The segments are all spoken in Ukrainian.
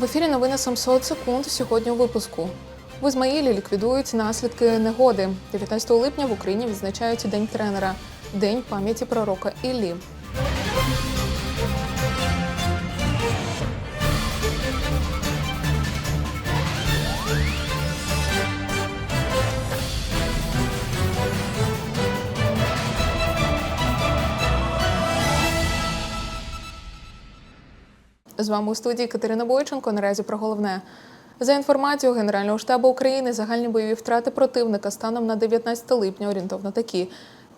В ефірі новини 700 секунд сьогодні у випуску. В Ізмаїлі ліквідують наслідки негоди. 19 липня в Україні відзначають День тренера, День пам'яті пророка Іллі. З вами у студії Катерина Бойченко. Наразі про головне. За інформацією Генерального штабу України, загальні бойові втрати противника станом на 19 липня орієнтовно такі.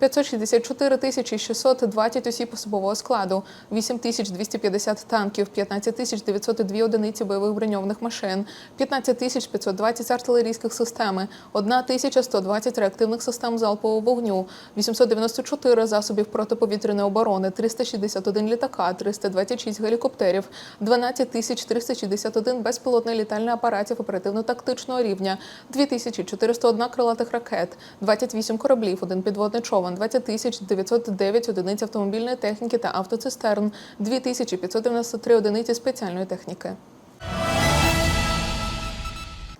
564 тисячі 620 осіб особового складу, 8 тисяч 250 танків, 15 тисяч 902 одиниці бойових броньованих машин, 15 тисяч 520 артилерійських систем, 1 тисяча 120 реактивних систем залпового вогню, 894 засобів протиповітряної оборони, 361 літака, 326 гелікоптерів, 12 тисяч 361 безпілотних літальних апаратів оперативно-тактичного рівня, 2401 крилатих ракет, 28 кораблів, один підводний човен, 20 тисяч 909 одиниць автомобільної техніки та автоцистерн, 2593 одиниці спеціальної техніки.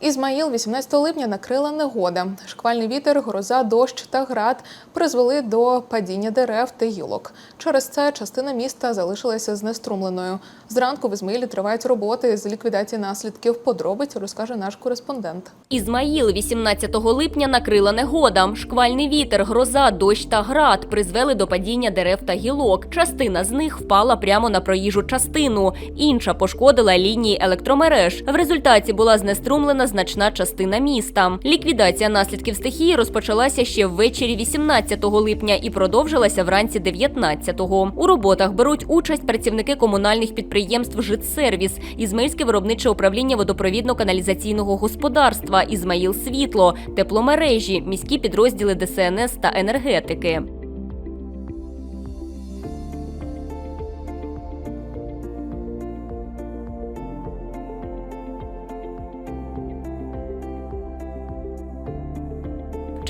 Ізмаїл 18 липня накрила негода. Шквальний вітер, гроза, дощ та град призвели до падіння дерев та гілок. Через це частина міста залишилася знеструмленою. Зранку в Ізмаїлі тривають роботи з ліквідації наслідків. Подробиць розкаже наш кореспондент. Ізмаїл 18 липня накрила негода. Шквальний вітер, гроза, дощ та град призвели до падіння дерев та гілок. Частина з них впала прямо на проїжджу частину, інша пошкодила лінії електромереж. В результаті була знеструмлена значна частина міста. Ліквідація наслідків стихії розпочалася ще ввечері 18 липня і продовжилася вранці 19-го. У роботах беруть участь працівники комунальних підприємств «Житсервіс», Ізмаїльське виробниче управління водопровідно-каналізаційного господарства, Ізмаїл Світло, тепломережі, міські підрозділи ДСНС та енергетики.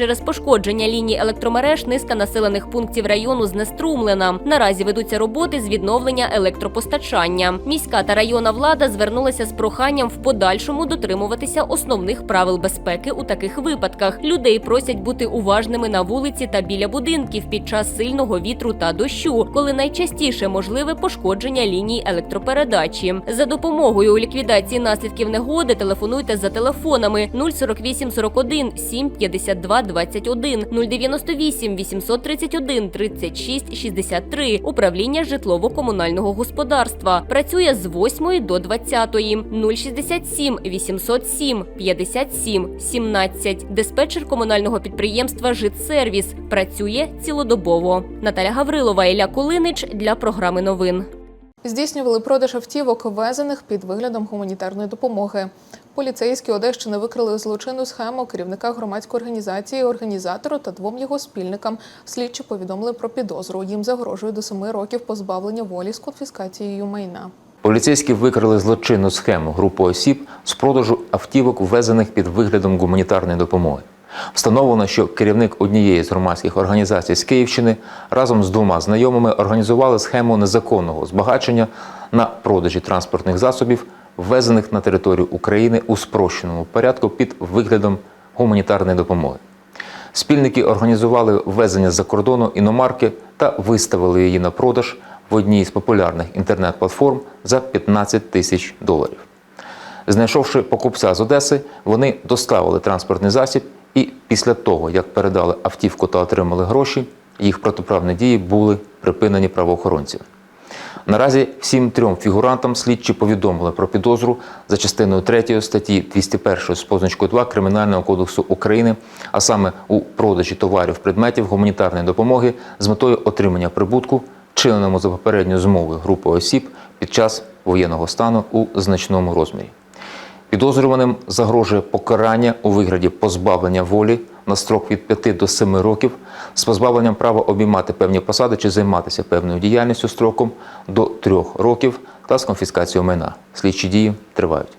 Через пошкодження ліній електромереж низка населених пунктів району знеструмлена. Наразі ведуться роботи з відновлення електропостачання. Міська та районна влада звернулася з проханням в подальшому дотримуватися основних правил безпеки у таких випадках. Людей просять бути уважними на вулиці та біля будинків під час сильного вітру та дощу, коли найчастіше можливе пошкодження ліній електропередачі. За допомогою у ліквідації наслідків негоди телефонуйте за телефонами 048 41 7 52 21 098 831 36 63 управління житлово-комунального господарства. Працює з 8 до 20 067 807 57 17. Диспетчер комунального підприємства Житсервіс працює цілодобово. Наталя Гаврилова, Ілля Кулинич для програми новин. Здійснювали продаж автівок, ввезених під виглядом гуманітарної допомоги. Поліцейські Одещини викрили злочинну схему керівника громадської організації, організатору та двом його спільникам. Слідчі повідомили про підозру. Їм загрожує до семи років позбавлення волі з конфіскацією майна. Поліцейські викрили злочинну схему групи осіб з продажу автівок, ввезених під виглядом гуманітарної допомоги. Встановлено, що керівник однієї з громадських організацій з Київщини разом з двома знайомими організували схему незаконного збагачення на продажі транспортних засобів, ввезених на територію України у спрощеному порядку під виглядом гуманітарної допомоги. Спільники організували ввезення з-за кордону іномарки та виставили її на продаж в одній з популярних інтернет-платформ за 15 тисяч доларів. Знайшовши покупця з Одеси, вони доставили транспортний засіб і після того, як передали автівку та отримали гроші, їх протиправні дії були припинені правоохоронцями. Наразі всім трьом фігурантам слідчі повідомили про підозру за частиною 3 статті 201 з позначкою 2 Кримінального кодексу України, а саме у продажі товарів предметів гуманітарної допомоги з метою отримання прибутку, вчиненому за попередньою змовою групи осіб під час воєнного стану у значному розмірі. Підозрюваним загрожує покарання у вигляді позбавлення волі на строк від 5 до 7 років з позбавленням права обіймати певні посади чи займатися певною діяльністю строком до 3 років та з конфіскацією майна. Слідчі дії тривають.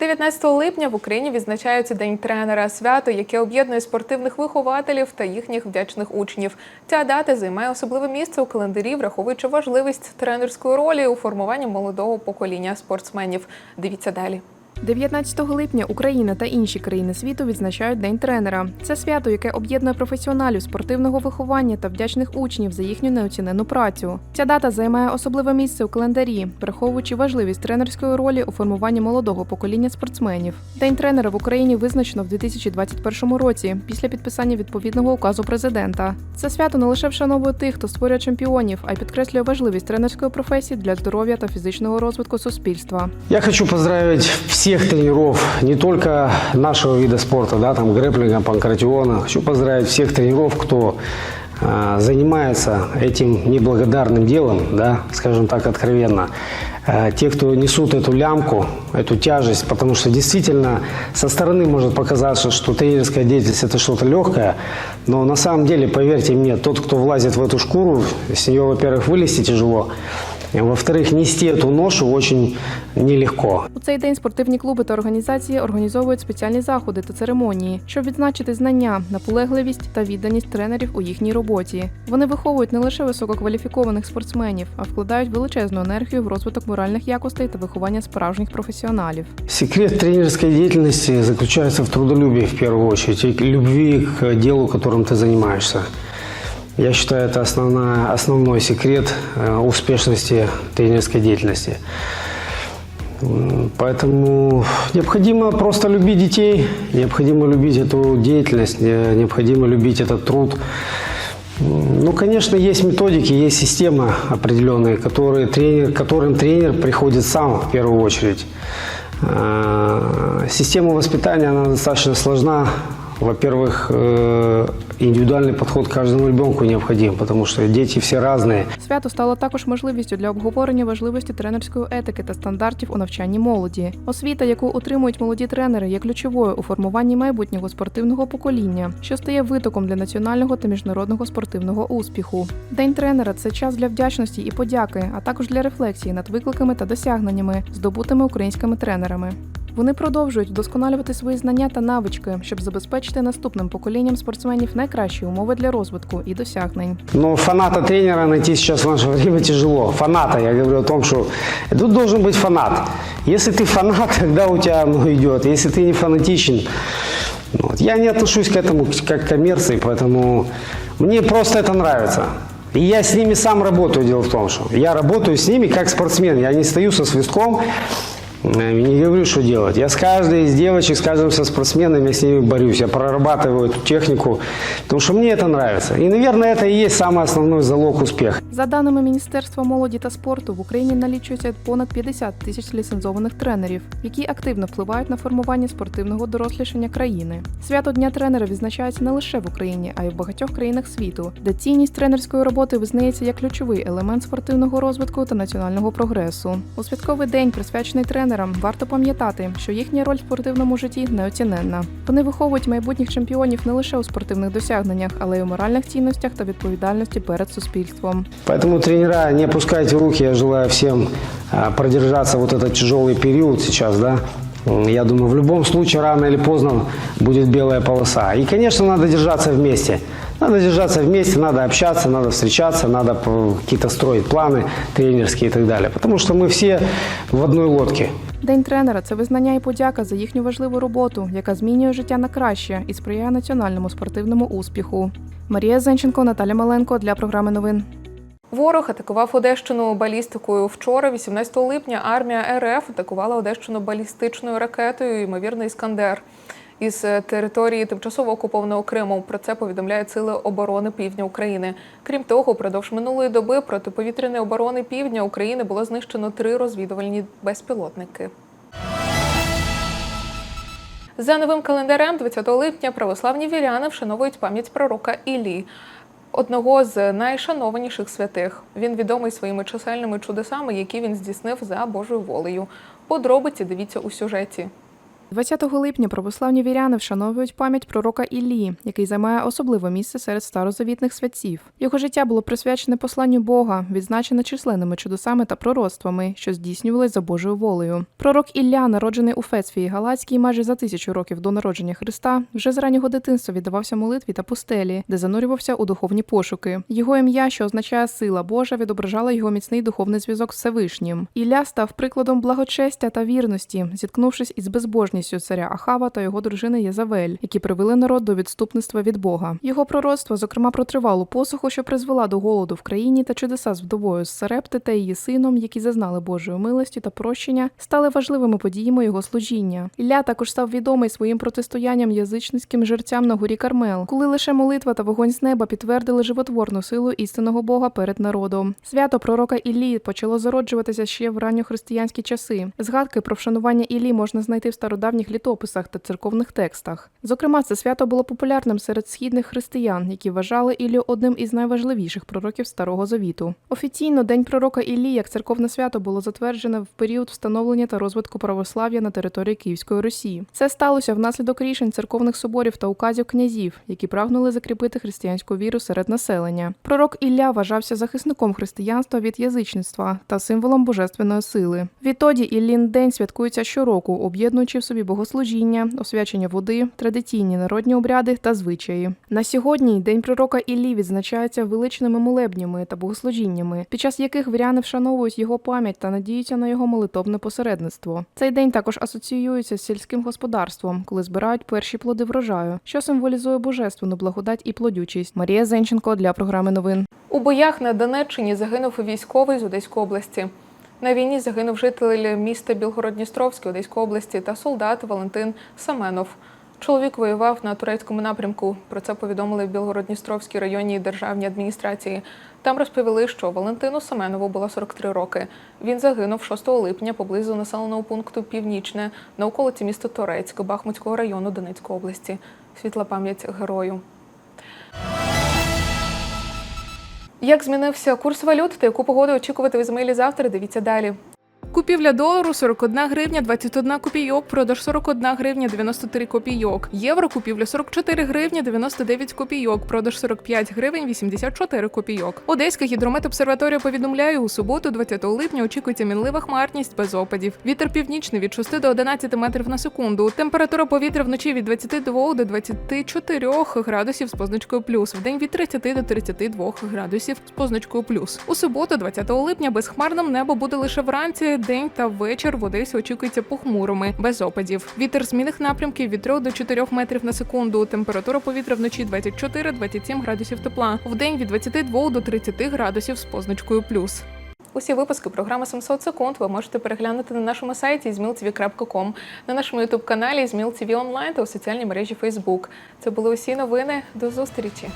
19 липня в Україні відзначається День тренера, свято, яке об'єднує спортивних вихователів та їхніх вдячних учнів. Ця дата займає особливе місце у календарі, враховуючи важливість тренерської ролі у формуванні молодого покоління спортсменів. Дивіться далі. 19 липня Україна та інші країни світу відзначають День тренера. Це свято, яке об'єднує професіоналів спортивного виховання та вдячних учнів за їхню неоцінену працю. Ця дата займає особливе місце у календарі, враховуючи важливість тренерської ролі у формуванні молодого покоління спортсменів. День тренера в Україні визначено в 2021 році після підписання відповідного указу президента. Це свято не лише вшановує тих, хто створює чемпіонів, а й підкреслює важливість тренерської професії для здоров'я та фізичного розвитку суспільства. Я хочу поздравить всех тренеров, не только нашего вида спорта, да, там грэплинга, панкратиона. Хочу поздравить всех тренеров, кто а, занимается этим неблагодарным делом, да, скажем так откровенно. А, те, кто несут эту лямку, эту тяжесть, потому что действительно со стороны может показаться, что тренерская деятельность это что-то легкое, но на самом деле, поверьте мне, тот, кто влазит в эту шкуру, с нее, во-первых, вылезти тяжело, во-вторых, нести эту ношу очень нелегко. У цей день спортивні клуби та організації організовують спеціальні заходи та церемонії, щоб відзначити знання, наполегливість та відданість тренерів у їхній роботі. Вони виховують не лише висококваліфікованих спортсменів, а вкладають величезну енергію в розвиток моральних якостей та виховання справжніх професіоналів. Секрет тренерской деятельности заключается в трудолюбии в первую очередь и любви к делу, которым ты занимаешься. Я считаю, это основная, основной секрет э, успешности тренерской деятельности. Поэтому необходимо просто любить детей, необходимо любить эту деятельность, не- необходимо любить этот труд. Ну, конечно, есть методики, есть системы определенные, которые тренер, которым тренер приходит сам в первую очередь. Э, Система воспитания, она достаточно сложна. Во-первых, э, индивидуальный подход к каждому ребенку необходим, потому что дети все разные. Свято стало також можливістю для обговорення важливості тренерської етики та стандартів у навчанні молоді. Освіта, яку отримують молоді тренери, є ключовою у формуванні майбутнього спортивного покоління, що стає витоком для національного та міжнародного спортивного успіху. День тренера це час для вдячності і подяки, а також для рефлексії над викликами та досягненнями, здобутими українськими тренерами. Вони продовжують вдосконалювати свої знання та навички, щоб забезпечити наступним поколінням спортсменів найкращі умови для розвитку і досягнень. Но фаната тренера найти сейчас в наше время тяжело. Фаната, я говорю о том, что тут должен быть фанат. Если ты фанат, тогда у тебя оно идет. Если ты не фанатичен, ну, вот. я не отношусь к этому как к коммерции, поэтому мне просто это нравится. И я с ними сам работаю, дело в том, что я работаю с ними как спортсмен. Я не стою со свистком, э, не говорю, что делать. Я с каждой из девочек, с каждым со спортсменом, я с ними борюсь. Я прорабатываю эту технику, потому что мне это нравится. И, наверное, это и есть самый основной залог успеха. За даними Міністерства молоді та спорту, в Україні налічується понад 50 тисяч ліцензованих тренерів, які активно впливають на формування спортивного дорослішання країни. Свято Дня тренера відзначається не лише в Україні, а й в багатьох країнах світу, де цінність тренерської роботи визнається як ключовий елемент спортивного розвитку та національного прогресу. У святковий день, присвячений тренерам, варто пам'ятати, що їхня роль в спортивному житті неоціненна. Вони виховують майбутніх чемпіонів не лише у спортивних досягненнях, але й у моральних цінностях та відповідальності перед суспільством. Поэтому, тренера, не опускайте руки. Я желаю всем а, продержаться вот этот тяжелый период сейчас, да. М, Я думаю, в любом случае, рано или поздно будет белая полоса. И, конечно, надо держаться вместе. Надо держаться вместе, надо общаться, надо встречаться, надо п- какие-то строить планы тренерские и так далее. Потому что мы все в одной лодке. День тренера це визнання і подяка за їхню важливу роботу, яка змінює життя на краще і сприяє національному спортивному успіху. Марія Зенченко, Наталя Маленко для програми новин. Ворог атакував Одещину балістикою. Вчора, 18 липня, армія РФ атакувала Одещину балістичною ракетою, ймовірно, Іскандер. Із е, території тимчасово окупованого Криму про це повідомляють сили оборони Півдня України. Крім того, упродовж минулої доби протиповітряної оборони Півдня України було знищено три розвідувальні безпілотники. За новим календарем, 20 липня, православні віряни вшановують пам'ять пророка Іллі, одного з найшанованіших святих. Він відомий своїми чисельними чудесами, які він здійснив за Божою волею. Подробиці дивіться у сюжеті. 20 липня православні віряни вшановують пам'ять пророка Іллі, який займає особливе місце серед старозавітних святців. Його життя було присвячене посланню Бога, відзначене численними чудесами та пророцтвами, що здійснювались за Божою волею. Пророк Ілля, народжений у Фецфії Галацькій майже за тисячу років до народження Христа, вже з раннього дитинства віддавався молитві та пустелі, де занурювався у духовні пошуки. Його ім'я, що означає сила Божа, відображало його міцний духовний зв'язок з Всевишнім. Ілля став прикладом благочестя та вірності, зіткнувшись із безбожністю царя Ахава та його дружини Єзавель, які привели народ до відступництва від Бога. Його пророцтво, зокрема про тривалу посуху, що призвела до голоду в країні та чудеса з вдовою з Сарепти та її сином, які зазнали Божої милості та прощення, стали важливими подіями його служіння. Ілля також став відомий своїм протистоянням язичницьким жерцям на горі Кармел, коли лише молитва та вогонь з неба підтвердили животворну силу істинного Бога перед народом. Свято пророка Іллі почало зароджуватися ще в ранньохристиянські часи. Згадки про вшанування Іллі можна знайти в стародавніх літописах та церковних текстах. Зокрема, це свято було популярним серед східних християн, які вважали Іллю одним із найважливіших пророків Старого Завіту. Офіційно День пророка Іллі як церковне свято було затверджене в період встановлення та розвитку православ'я на території Київської Русі. Це сталося внаслідок рішень церковних соборів та указів князів, які прагнули закріпити християнську віру серед населення. Пророк Ілля вважався захисником християнства від язичництва та символом божественної сили. Відтоді Іллін день святкується щороку, об'єднуючи в собі богослужіння, освячення води, традиційні народні обряди та звичаї. На сьогодні день пророка Іллі відзначається величними молебнями та богослужіннями, під час яких віряни вшановують його пам'ять та надіються на його молитовне посередництво. Цей день також асоціюється з сільським господарством, коли збирають перші плоди врожаю, що символізує божественну благодать і плодючість. Марія Зенченко для програми новин. У боях на Донеччині загинув військовий з Одеської області. На війні загинув житель міста Білгород-Дністровський Одеської області та солдат Валентин Саменов. Чоловік воював на турецькому напрямку. Про це повідомили в Білгород-Дністровській районній державній адміністрації. Там розповіли, що Валентину Семенову було 43 роки. Він загинув 6 липня поблизу населеного пункту Північне на околиці міста Торецьк Бахмутського району Донецької області. Світла пам'ять герою. Як змінився курс валют та яку погоду очікувати в Ізмаїлі завтра? Дивіться далі. Купівля долару 41 гривня 21 копійок, продаж 41 гривня 93 копійок. Євро купівля 44 гривні 99 копійок, продаж 45 гривень 84 копійок. Одеська гідрометобсерваторія повідомляє, у суботу, 20 липня, очікується мінлива хмарність без опадів. Вітер північний від 6 до 11 метрів на секунду. Температура повітря вночі від 22 до 24 градусів з позначкою плюс. Вдень від 30 до 32 градусів з позначкою плюс. У суботу, 20 липня, безхмарним небо буде лише вранці. День та вечір в Одесі очікується похмурими, без опадів. Вітер змінних напрямків від 3 до 4 метрів на секунду. Температура повітря вночі 24-27 градусів тепла. Вдень від 22 до 30 градусів з позначкою плюс. Усі випуски програми 700 секунд ви можете переглянути на нашому сайті zmiltv.com, на нашому ютуб каналі zmiltv онлайн та у соціальній мережі Facebook. Це були усі новини. До зустрічі!